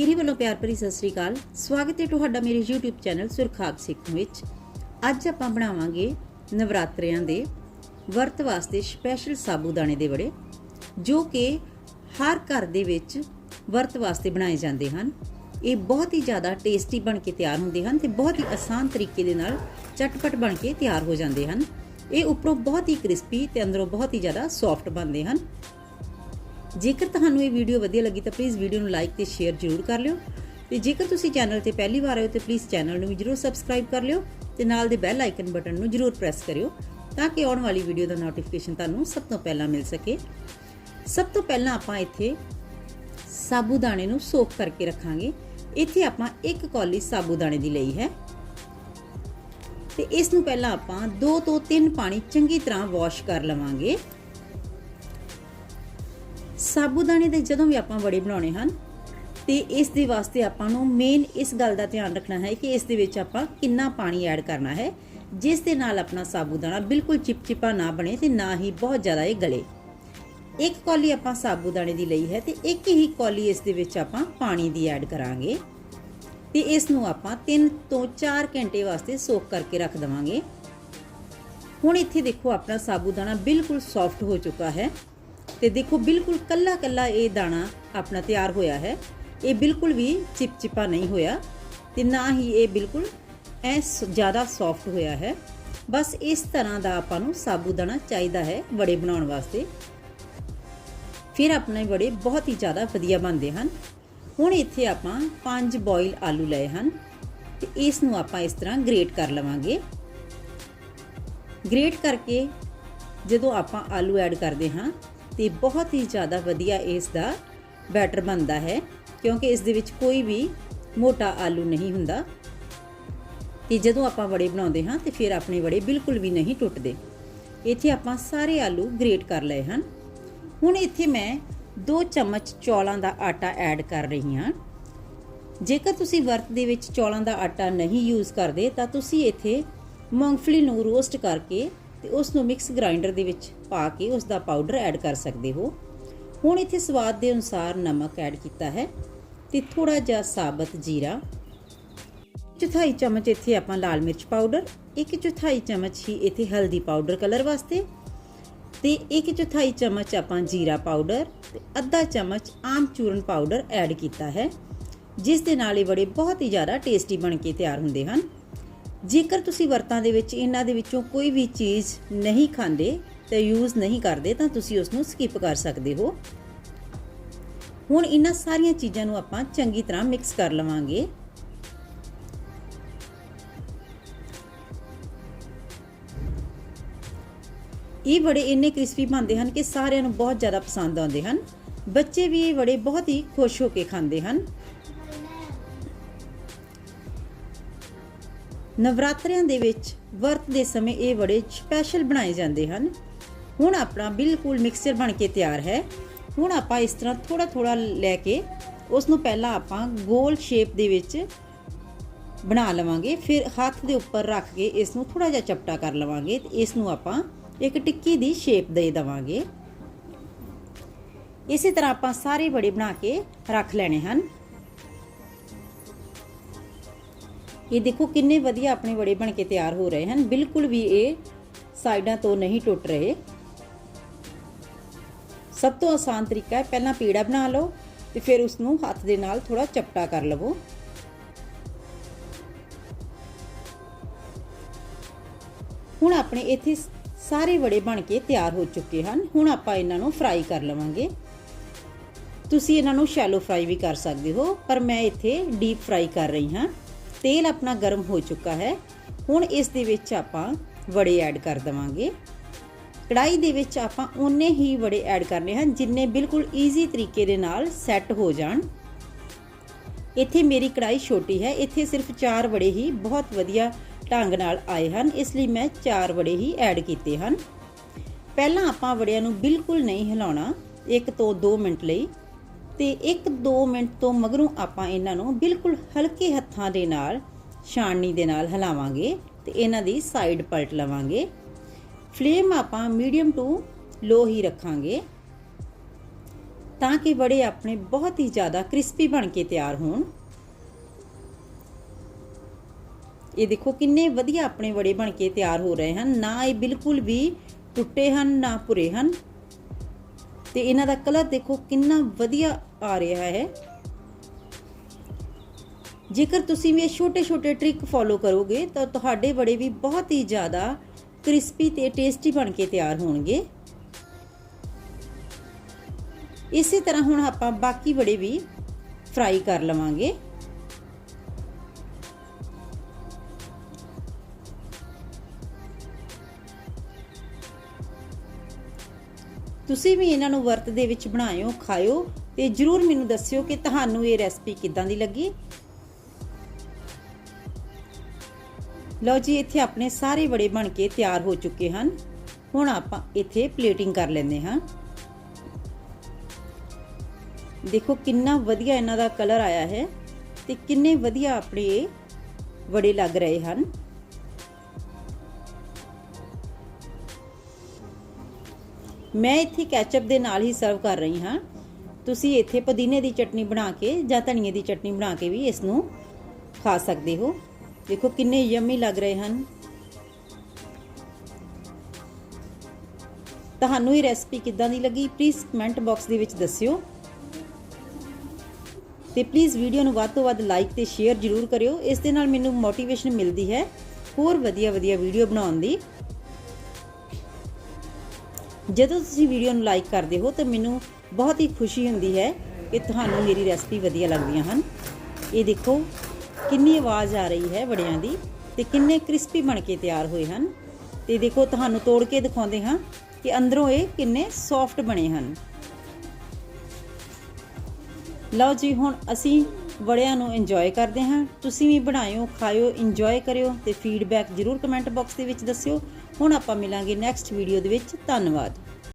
ਮੇਰੀ ਵੱਲੋਂ ਪਿਆਰ ਭਰੀ ਸਤਿ ਸ੍ਰੀ ਅਕਾਲ। ਸਵਾਗਤ ਹੈ ਤੁਹਾਡਾ ਮੇਰੇ YouTube ਚੈਨਲ ਸੁਰਖਾਗ ਸਿੱਖ ਵਿੱਚ। ਅੱਜ ਆਪਾਂ ਬਣਾਵਾਂਗੇ ਨਵਰਾਤਰਿਆਂ ਦੇ ਵਰਤ ਵਾਸਤੇ ਸਪੈਸ਼ਲ ਸਾਬੂਦਾਣੇ ਦੇ ਬੜੇ ਜੋ ਕਿ ਹਰ ਘਰ ਦੇ ਵਿੱਚ ਵਰਤ ਵਾਸਤੇ ਬਣਾਏ ਜਾਂਦੇ ਹਨ। ਇਹ ਬਹੁਤ ਹੀ ਜ਼ਿਆਦਾ ਟੇਸਟੀ ਬਣ ਕੇ ਤਿਆਰ ਹੁੰਦੇ ਹਨ ਤੇ ਬਹੁਤ ਹੀ ਆਸਾਨ ਤਰੀਕੇ ਦੇ ਨਾਲ ਚਟਪਟ ਬਣ ਕੇ ਤਿਆਰ ਹੋ ਜਾਂਦੇ ਹਨ। ਇਹ ਉੱਪਰੋਂ ਬਹੁਤ ਹੀ ਕ੍ਰਿਸਪੀ ਤੇ ਅੰਦਰੋਂ ਬਹੁਤ ਹੀ ਜ਼ਿਆਦਾ ਸੌਫਟ ਬਣਦੇ ਹਨ। ਜੇਕਰ ਤੁਹਾਨੂੰ ਇਹ ਵੀਡੀਓ ਵਧੀਆ ਲੱਗੀ ਤਾਂ ਪਲੀਜ਼ ਵੀਡੀਓ ਨੂੰ ਲਾਈਕ ਤੇ ਸ਼ੇਅਰ ਜ਼ਰੂਰ ਕਰ ਲਿਓ। ਤੇ ਜੇਕਰ ਤੁਸੀਂ ਚੈਨਲ ਤੇ ਪਹਿਲੀ ਵਾਰ ਆਏ ਹੋ ਤਾਂ ਪਲੀਜ਼ ਚੈਨਲ ਨੂੰ ਵੀ ਜ਼ਰੂਰ ਸਬਸਕ੍ਰਾਈਬ ਕਰ ਲਿਓ ਤੇ ਨਾਲ ਦੇ ਬੈਲ ਆਈਕਨ ਬਟਨ ਨੂੰ ਜ਼ਰੂਰ ਪ੍ਰੈਸ ਕਰਿਓ ਤਾਂ ਕਿ ਆਉਣ ਵਾਲੀ ਵੀਡੀਓ ਦਾ ਨੋਟੀਫਿਕੇਸ਼ਨ ਤੁਹਾਨੂੰ ਸਭ ਤੋਂ ਪਹਿਲਾਂ ਮਿਲ ਸਕੇ। ਸਭ ਤੋਂ ਪਹਿਲਾਂ ਆਪਾਂ ਇੱਥੇ ਸਾਬੂਦਾਣੇ ਨੂੰ ਸੋਕ ਕਰਕੇ ਰੱਖਾਂਗੇ। ਇੱਥੇ ਆਪਾਂ ਇੱਕ ਕੌਲੀ ਸਾਬੂਦਾਣੇ ਦੀ ਲਈ ਹੈ। ਤੇ ਇਸ ਨੂੰ ਪਹਿਲਾਂ ਆਪਾਂ 2 ਤੋਂ 3 ਪਾਣੀ ਚੰਗੀ ਤਰ੍ਹਾਂ ਵਾਸ਼ ਕਰ ਲਵਾਂਗੇ। ਸਾਬੂਦਾਣੇ ਦੇ ਜਦੋਂ ਵੀ ਆਪਾਂ ਵੜੇ ਬਣਾਉਣੇ ਹਨ, ਤੇ ਇਸ ਦੇ ਵਾਸਤੇ ਆਪਾਂ ਨੂੰ ਮੇਨ ਇਸ ਗੱਲ ਦਾ ਧਿਆਨ ਰੱਖਣਾ ਹੈ ਕਿ ਇਸ ਦੇ ਵਿੱਚ ਆਪਾਂ ਕਿੰਨਾ ਪਾਣੀ ਐਡ ਕਰਨਾ ਹੈ, ਜਿਸ ਦੇ ਨਾਲ ਆਪਣਾ ਸਾਬੂਦਾਨਾ ਬਿਲਕੁਲ ਚਿਪਚਿਪਾ ਨਾ ਬਣੇ ਤੇ ਨਾ ਹੀ ਬਹੁਤ ਜ਼ਿਆਦਾ ਇਹ ਗਲੇ। ਇੱਕ ਕੌਲੀ ਆਪਾਂ ਸਾਬੂਦਾਣੇ ਦੀ ਲਈ ਹੈ ਤੇ ਇੱਕ ਹੀ ਕੌਲੀ ਇਸ ਦੇ ਵਿੱਚ ਆਪਾਂ ਪਾਣੀ ਦੀ ਐਡ ਕਰਾਂਗੇ। ਤੇ ਇਸ ਨੂੰ ਆਪਾਂ 3 ਤੋਂ 4 ਘੰਟੇ ਵਾਸਤੇ ਸੋਕ ਕਰਕੇ ਰੱਖ ਦਵਾਂਗੇ। ਹੁਣ ਇੱਥੇ ਦੇਖੋ ਆਪਣਾ ਸਾਬੂਦਾਨਾ ਬਿਲਕੁਲ ਸੌਫਟ ਹੋ ਚੁੱਕਾ ਹੈ। ਤੇ ਦੇਖੋ ਬਿਲਕੁਲ ਕੱਲਾ ਕੱਲਾ ਇਹ ਦਾਣਾ ਆਪਣਾ ਤਿਆਰ ਹੋਇਆ ਹੈ। ਇਹ ਬਿਲਕੁਲ ਵੀ ਚਿਪਚਿਪਾ ਨਹੀਂ ਹੋਇਆ ਤੇ ਨਾ ਹੀ ਇਹ ਬਿਲਕੁਲ ਐ ਜ਼ਿਆਦਾ ਸੌਫਟ ਹੋਇਆ ਹੈ। ਬਸ ਇਸ ਤਰ੍ਹਾਂ ਦਾ ਆਪਾਂ ਨੂੰ ਸਾਬੂ ਦਾਣਾ ਚਾਹੀਦਾ ਹੈ ਵੜੇ ਬਣਾਉਣ ਵਾਸਤੇ। ਫਿਰ ਆਪਣੇ ਵੜੇ ਬਹੁਤ ਹੀ ਜ਼ਿਆਦਾ ਵਧੀਆ ਬਣਦੇ ਹਨ। ਹੁਣ ਇੱਥੇ ਆਪਾਂ 5 ਬੋਇਲ ਆਲੂ ਲਏ ਹਨ ਤੇ ਇਸ ਨੂੰ ਆਪਾਂ ਇਸ ਤਰ੍ਹਾਂ ਗ੍ਰੇਟ ਕਰ ਲਵਾਂਗੇ। ਗ੍ਰੇਟ ਕਰਕੇ ਜਦੋਂ ਆਪਾਂ ਆਲੂ ਐਡ ਕਰਦੇ ਹਾਂ ਤੇ ਬਹੁਤ ਹੀ ਜ਼ਿਆਦਾ ਵਧੀਆ ਇਸ ਦਾ ਬੈਟਰ ਬਣਦਾ ਹੈ, ਕਿਉਂਕਿ ਇਸ ਦੇ ਵਿੱਚ ਕੋਈ ਵੀ ਮੋਟਾ ਆਲੂ ਨਹੀਂ ਹੁੰਦਾ। ਤੇ ਜਦੋਂ ਆਪਾਂ ਵੜੇ ਬਣਾਉਂਦੇ ਹਾਂ ਤੇ ਫਿਰ ਆਪਣੇ ਵੜੇ ਬਿਲਕੁਲ ਵੀ ਨਹੀਂ ਟੁੱਟਦੇ। ਇੱਥੇ ਆਪਾਂ ਸਾਰੇ ਆਲੂ ਗ੍ਰੇਟ ਕਰ ਲਏ ਹਨ। ਹੁਣ ਇੱਥੇ ਮੈਂ 2 ਚਮਚ ਚੌਲਾਂ ਦਾ ਆਟਾ ਐਡ ਕਰ ਰਹੀ ਹਾਂ। ਜੇਕਰ ਤੁਸੀਂ ਵਰਤ ਦੇ ਵਿੱਚ ਚੌਲਾਂ ਦਾ ਆਟਾ ਨਹੀਂ ਯੂਜ਼ ਕਰਦੇ, ਤਾਂ ਤੁਸੀਂ ਇੱਥੇ ਮੂੰਗਫਲੀ ਨੂੰ ਰੋਸਟ ਕਰਕੇ ਤੇ ਉਸ ਨੂੰ ਮਿਕਸ ਗ੍ਰਾਈਂਡਰ ਦੇ ਵਿੱਚ ਪਾ ਕੇ ਉਸ ਦਾ ਪਾਊਡਰ ਐਡ ਕਰ ਸਕਦੇ ਹੋ। ਹੁਣ ਇੱਥੇ ਸਵਾਦ ਦੇ ਅਨੁਸਾਰ ਨਮਕ ਐਡ ਕੀਤਾ ਹੈ ਤੇ ਥੋੜਾ ਜਿਹਾ ਸਾਬਤ ਜੀਰਾ ਚੌਥਾਈ ਚਮਚ ਇੱਥੇ ਆਪਾਂ ਲਾਲ ਮਿਰਚ ਪਾਊਡਰ, ਇੱਕ ਚੌਥਾਈ ਚਮਚ ਹੀ ਇੱਥੇ ਹਲਦੀ ਪਾਊਡਰ ਕਲਰ ਵਾਸਤੇ ਤੇ ਇੱਕ ਚੌਥਾਈ ਚਮਚ ਆਪਾਂ ਜੀਰਾ ਪਾਊਡਰ ਤੇ ਅੱਧਾ ਚਮਚ ਆਮ ਚੂਰਨ ਪਾਊਡਰ ਐਡ ਕੀਤਾ ਹੈ, ਜਿਸ ਦੇ ਨਾਲ ਇਹ ਬੜੇ ਬਹੁਤ ਹੀ ਜ਼ਿਆਦਾ ਟੇਸਟੀ ਬਣ ਕੇ ਤਿਆਰ ਹੁੰਦੇ ਹਨ। ਜੇਕਰ ਤੁਸੀਂ ਵਰਤਾਂ ਦੇ ਵਿੱਚ ਇਹਨਾਂ ਦੇ ਵਿੱਚੋਂ ਕੋਈ ਵੀ ਚੀਜ਼ ਨਹੀਂ ਖਾਂਦੇ ਤੇ ਯੂਜ਼ ਨਹੀਂ ਕਰਦੇ, ਤਾਂ ਤੁਸੀਂ ਉਸ ਨੂੰ ਸਕਿਪ ਕਰ ਸਕਦੇ ਹੋ। ਹੁਣ ਇਹਨਾਂ ਸਾਰੀਆਂ ਚੀਜ਼ਾਂ ਨੂੰ ਆਪਾਂ ਚੰਗੀ ਤਰ੍ਹਾਂ ਮਿਕਸ ਕਰ ਲਵਾਂਗੇ। ਇਹ ਬੜੇ ਇੰਨੇ ਕ੍ਰਿਸਪੀ ਬਣਦੇ ਹਨ ਕਿ ਸਾਰਿਆਂ ਨੂੰ ਬਹੁਤ ਜ਼ਿਆਦਾ ਪਸੰਦ ਆਉਂਦੇ ਹਨ। ਬੱਚੇ ਵੀ ਇਹ ਬੜੇ ਬਹੁਤ ਹੀ ਖੁਸ਼ ਹੋ ਕੇ ਖਾਂਦੇ ਹਨ। ਨਵਰਾਤਰਿਆਂ ਦੇ ਵਿੱਚ ਵਰਤ ਦੇ ਸਮੇਂ ਇਹ ਬੜੇ ਸਪੈਸ਼ਲ ਬਣਾਏ ਜਾਂਦੇ ਹਨ। ਹੁਣ ਆਪਣਾ ਬਿਲਕੁਲ ਮਿਕਸਚਰ ਬਣ ਕੇ ਤਿਆਰ ਹੈ। ਹੁਣ ਆਪਾਂ ਇਸ ਤਰ੍ਹਾਂ ਥੋੜਾ ਥੋੜਾ ਲੈ ਕੇ ਉਸ ਨੂੰ ਪਹਿਲਾਂ ਆਪਾਂ ਗੋਲ ਸ਼ੇਪ ਦੇ ਵਿੱਚ ਬਣਾ ਲਵਾਂਗੇ। ਫਿਰ ਹੱਥ ਦੇ ਉੱਪਰ ਰੱਖ ਕੇ ਇਸ ਨੂੰ ਥੋੜਾ ਜਿਹਾ ਚਪਟਾ ਕਰ ਲਵਾਂਗੇ ਤੇ ਇਸ ਨੂੰ ਆਪਾਂ ਇੱਕ ਟਿੱਕੀ ਦੀ ਸ਼ੇਪ ਦੇ ਦਵਾਂਗੇ। ਇਸੇ ਤਰ੍ਹਾਂ ਆਪਾਂ ਸਾਰੇ ਬੜੇ ਬਣਾ ਕੇ ਰੱਖ ਲੈਣੇ ਹਨ। ਇਹ ਦੇਖੋ ਕਿੰਨੇ ਵਧੀਆ ਆਪਣੇ ਬੜੇ ਬਣ ਕੇ ਤਿਆਰ ਹੋ ਰਹੇ ਹਨ। ਬਿਲਕੁਲ ਵੀ ਇਹ ਸਾਈਡਾਂ ਤੋਂ ਨਹੀਂ ਟੁੱਟ ਰਹੇ। ਸਭ ਤੋਂ ਆਸਾਨ ਤਰੀਕਾ ਹੈ, ਪਹਿਲਾਂ ਪੀੜਾ ਬਣਾ ਲਓ ਤੇ ਫਿਰ ਉਸ ਨੂੰ ਹੱਥ ਦੇ ਨਾਲ ਥੋੜਾ ਚਪਟਾ ਕਰ ਲਵੋ। ਹੁਣ ਆਪਣੇ ਇੱਥੇ ਸਾਰੇ ਵੜੇ ਬਣ ਕੇ ਤਿਆਰ ਹੋ ਚੁੱਕੇ ਹਨ। ਹੁਣ ਆਪਾਂ ਇਹਨਾਂ ਨੂੰ ਫਰਾਈ ਕਰ ਲਵਾਂਗੇ। ਤੁਸੀਂ ਇਹਨਾਂ ਨੂੰ ਸ਼ੈਲੋ ਫਰਾਈ ਵੀ ਕਰ ਸਕਦੇ ਹੋ, ਪਰ ਮੈਂ ਇੱਥੇ ਡੀਪ ਫਰਾਈ ਕਰ ਰਹੀ ਹਾਂ। ਤੇਲ ਆਪਣਾ ਗਰਮ ਹੋ ਚੁੱਕਾ ਹੈ। ਹੁਣ ਇਸ ਦੇ ਵਿੱਚ ਆਪਾਂ ਵੜੇ ਐਡ ਕਰ ਦਵਾਂਗੇ। ਕੜਾਈ ਦੇ ਵਿੱਚ ਆਪਾਂ ਉਨੇ ਹੀ ਵੜੇ ਐਡ ਕਰਨੇ ਹਨ, ਜਿੰਨੇ ਬਿਲਕੁਲ ਈਜ਼ੀ ਤਰੀਕੇ ਦੇ ਨਾਲ ਸੈੱਟ ਹੋ ਜਾਣ। ਇੱਥੇ ਮੇਰੀ ਕੜਾਈ ਛੋਟੀ ਹੈ, ਇੱਥੇ ਸਿਰਫ 4 ਵੜੇ ਹੀ ਬਹੁਤ ਵਧੀਆ ਢੰਗ ਨਾਲ ਆਏ ਹਨ, ਇਸ ਲਈ ਮੈਂ 4 ਵੜੇ ਹੀ ਐਡ ਕੀਤੇ ਹਨ। ਪਹਿਲਾਂ ਆਪਾਂ ਵੜਿਆਂ ਨੂੰ ਬਿਲਕੁਲ ਨਹੀਂ ਹਿਲਾਉਣਾ 1 ਤੋਂ 2 ਮਿੰਟ ਲਈ ਤੇ 1-2 ਮਿੰਟ ਤੋਂ ਮਗਰੋਂ ਆਪਾਂ ਇਹਨਾਂ ਨੂੰ ਬਿਲਕੁਲ ਹਲਕੇ ਹੱਥਾਂ ਦੇ ਨਾਲ, ਛਾਣਨੀ ਦੇ ਨਾਲ ਹਿਲਾਵਾਂਗੇ ਤੇ ਇਹਨਾਂ ਦੀ ਸਾਈਡ ਪਲਟ ਲਵਾਂਗੇ। ਫਲੇਮ ਆਪਾਂ ਮੀਡੀਅਮ ਟੂ ਲੋ ਹੀ ਰੱਖਾਂਗੇ ਤਾਂ ਕਿ ਵੜੇ ਆਪਣੇ ਬਹੁਤ ਹੀ ਜ਼ਿਆਦਾ ਕ੍ਰਿਸਪੀ ਬਣ ਕੇ ਤਿਆਰ ਹੋਣ। ਇਹ ਦੇਖੋ ਕਿੰਨੇ ਵਧੀਆ ਆਪਣੇ ਵੜੇ ਬਣ ਕੇ ਤਿਆਰ ਹੋ ਰਹੇ ਹਨ। ਨਾ ਇਹ ਬਿਲਕੁਲ ਵੀ ਟੁੱਟੇ ਹਨ, ਨਾ ਭੁਰੇ ਹਨ। ਤੇ ਇਹਨਾਂ ਦਾ ਕਲਰ ਦੇਖੋ ਕਿੰਨਾ ਵਧੀਆ ਆ ਰਿਹਾ ਹੈ। ਜੇਕਰ ਤੁਸੀਂ ਵੀ ਇਹ ਛੋਟੇ-ਛੋਟੇ ਟ੍ਰਿਕ ਫੋਲੋ ਕਰੋਗੇ, ਤਾਂ ਤੁਹਾਡੇ ਵੜੇ ਵੀ ਬਹੁਤ ਹੀ ਜ਼ਿਆਦਾ ਕ੍ਰਿਸਪੀ ਤੇ ਟੇਸਟੀ ਬਣ ਕੇ ਤਿਆਰ ਹੋਣਗੇ। ਇਸੇ ਤਰ੍ਹਾਂ ਹੁਣ ਆਪਾਂ ਬਾਕੀ ਵੜੇ ਵੀ ਫਰਾਈ ਕਰ ਲਵਾਂਗੇ। ਤੁਸੀਂ ਵੀ ਇਹਨਾਂ ਨੂੰ ਵਰਤ ਦੇ ਵਿੱਚ ਬਣਾਇਓ, ਖਾਇਓ ਤੇ ਜਰੂਰ ਮੈਨੂੰ ਦੱਸਿਓ ਕਿ ਤੁਹਾਨੂੰ ਇਹ ਰੈਸਪੀ ਕਿੱਦਾਂ ਦੀ ਲੱਗੀ। ਲਓ ਜੀ, ਇੱਥੇ ਆਪਣੇ ਸਾਰੇ ਵੜੇ ਬਣ ਕੇ ਤਿਆਰ ਹੋ ਚੁੱਕੇ ਹਨ। ਹੁਣ ਆਪਾਂ ਇੱਥੇ ਪਲੇਟਿੰਗ ਕਰ ਲੈਂਦੇ ਹਾਂ। ਦੇਖੋ ਕਿੰਨਾ ਵਧੀਆ ਇਹਨਾਂ ਦਾ ਕਲਰ ਆਇਆ ਹੈ ਤੇ ਕਿੰਨੇ ਵਧੀਆ ਆਪਣੇ ਇਹ ਵੜੇ ਲੱਗ ਰਹੇ ਹਨ। ਮੈਂ ਇੱਥੇ ਕੈਚਅਪ ਦੇ ਨਾਲ ਹੀ ਸਰਵ ਕਰ ਰਹੀ ਹਾਂ। ਤੁਸੀਂ ਇੱਥੇ ਪੁਦੀਨੇ ਦੀ ਚਟਨੀ ਬਣਾ ਕੇ ਜਾਂ ਧਨੀਏ ਦੀ ਚਟਨੀ ਬਣਾ ਕੇ ਵੀ ਇਸ ਨੂੰ ਖਾ ਸਕਦੇ ਹੋ। ਦੇਖੋ ਕਿੰਨੇ ਯਮੀ ਲੱਗ ਰਹੇ ਹਨ। ਤੁਹਾਨੂੰ ਇਹ ਰੈਸਪੀ ਕਿੱਦਾਂ ਦੀ ਲੱਗੀ ਪਲੀਜ਼ ਕਮੈਂਟ ਬਾਕਸ ਦੇ ਵਿੱਚ ਦੱਸਿਓ। ਤੇ ਪਲੀਜ਼ ਵੀਡੀਓ ਨੂੰ ਵੱਧ ਤੋਂ ਵੱਧ ਲਾਈਕ ਤੇ ਸ਼ੇਅਰ ਜ਼ਰੂਰ ਕਰਿਓ। ਇਸ ਦੇ ਨਾਲ ਮੈਨੂੰ ਮੋਟੀਵੇਸ਼ਨ ਮਿਲਦੀ ਹੈ ਹੋਰ ਵਧੀਆ ਵਧੀਆ ਵੀਡੀਓ ਬਣਾਉਣ ਦੀ। ਜਦੋਂ ਤੁਸੀਂ ਵੀਡੀਓ ਨੂੰ ਲਾਈਕ ਕਰਦੇ ਹੋ ਤਾਂ ਮੈਨੂੰ ਬਹੁਤ ਹੀ ਖੁਸ਼ੀ ਹੁੰਦੀ ਹੈ ਕਿ ਤੁਹਾਨੂੰ ਮੇਰੀ ਰੈਸਪੀ ਵਧੀਆ ਲੱਗਦੀਆਂ ਹਨ। ਇਹ ਦੇਖੋ, ਕਿੰਨੀ ਆਵਾਜ਼ ਆ ਰਹੀ ਹੈ ਵੜਿਆਂ ਦੀ ਤੇ ਕਿੰਨੇ ਕ੍ਰਿਸਪੀ ਬਣ ਕੇ ਤਿਆਰ ਹੋਏ ਹਨ। ਤੇ ਦੇਖੋ, ਤੁਹਾਨੂੰ ਤੋੜ ਕੇ ਦਿਖਾਉਂਦੇ ਹਾਂ ਕਿ ਅੰਦਰੋਂ ਇਹ ਕਿੰਨੇ ਸੌਫਟ ਬਣੇ ਹਨ। ਲਓ ਜੀ, ਹੁਣ ਅਸੀਂ ਵੜਿਆਂ ਨੂੰ ਇੰਜੋਏ ਕਰਦੇ ਹਾਂ। ਤੁਸੀਂ ਵੀ ਬਣਾਇਓ, ਖਾਇਓ ਇੰਜੋਏ ਕਰਿਓ ਤੇ ਫੀਡਬੈਕ ਜਰੂਰ ਕਮੈਂਟ ਬਾਕਸ ਦੇ ਵਿੱਚ ਦੱਸਿਓ। ਹੁਣ ਆਪਾਂ ਮਿਲਾਂਗੇ ਨੈਕਸਟ ਵੀਡੀਓ ਦੇ ਵਿੱਚ। ਧੰਨਵਾਦ।